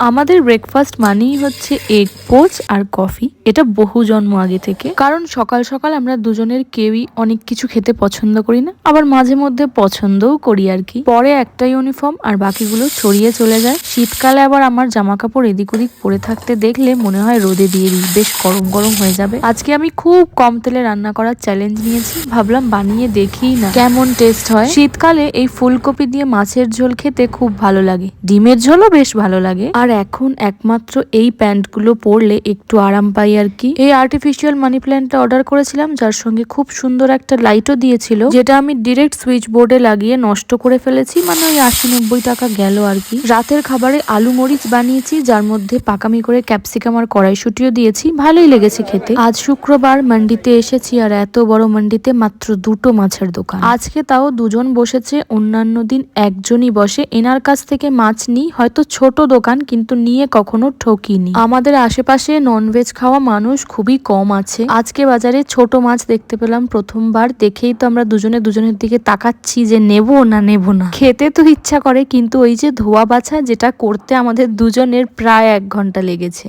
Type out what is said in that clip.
আমাদের ব্রেকফাস্ট মানেই হচ্ছে এগ পোচ আর কফি এটা বহু জন্ম আগে থেকে। কারণ সকাল সকাল আমরা দুজনের কেউই অনেক কিছু খেতে পছন্দ করি না। আবার মাঝে মধ্যে পছন্দও করি আর কি। পরে একটা ইউনিফর্ম আর বাকিগুলো ছড়িয়ে চলে যায়। শীতকালে আবার আমার জামা কাপড় এদিক ওদিক পরে থাকতে দেখলে মনে হয় রোদে দিয়ে দিই। বেশ গরম গরম হয়ে যাবে। আজকে আমি খুব কম তেলে রান্না করার চ্যালেঞ্জ নিয়েছি। ভাবলাম বানিয়ে দেখি না কেমন টেস্ট হয়। শীতকালে এই ফুলকপি দিয়ে মাছের ঝোল খেতে খুব ভালো লাগে। ডিমের ঝোলও বেশ ভালো লাগে। আর এখন একমাত্র এই প্যান্টগুলো পরলে একটু আরাম পাই আর কি। এই আর্টিফিশিয়াল মানি প্ল্যান্টটা অর্ডার করেছিলাম, যার সঙ্গে খুব সুন্দর একটা লাইটও দিয়েছিল, যেটা আমি ডিরেক্ট সুইচ বোর্ডে লাগিয়ে নষ্ট করে ফেলেছি মানে ওই আশি নব্বই টাকা গেল আর কি। রাতের খাবারে আলু মরিচ বানিয়েছি, যার মধ্যে পাকামি করে ক্যাপসিকাম আর কড়াইশুটিও দিয়েছি, ভালোই লেগেছে খেতে। আজ শুক্রবার মান্ডিতে এসেছি, আর এত বড় মান্ডিতে মাত্র দুটো মাছের দোকান। আজকে তাও দুজন বসেছে, অন্যান্য দিন একজনই বসে। এনার কাছ থেকে মাছ নিই, হয়তো ছোট দোকান কিন্তু নিয়ে কখনো ঠকিনি। আমাদের আশেপাশে ননভেজ খাওয়া মানুষ খুবই কম আছে। আজকে বাজারে ছোট মাছ দেখতে পেলাম প্রথমবার। দেখেই তো আমরা দুজনে দুজনের দিকে তাকাচ্ছি যে নেব না নেব না। খেতে তো ইচ্ছা করে, কিন্তু ওই যে ধোয়া বাছা যেটা করতে আমাদের দুজনের প্রায় এক ঘণ্টা লেগেছে।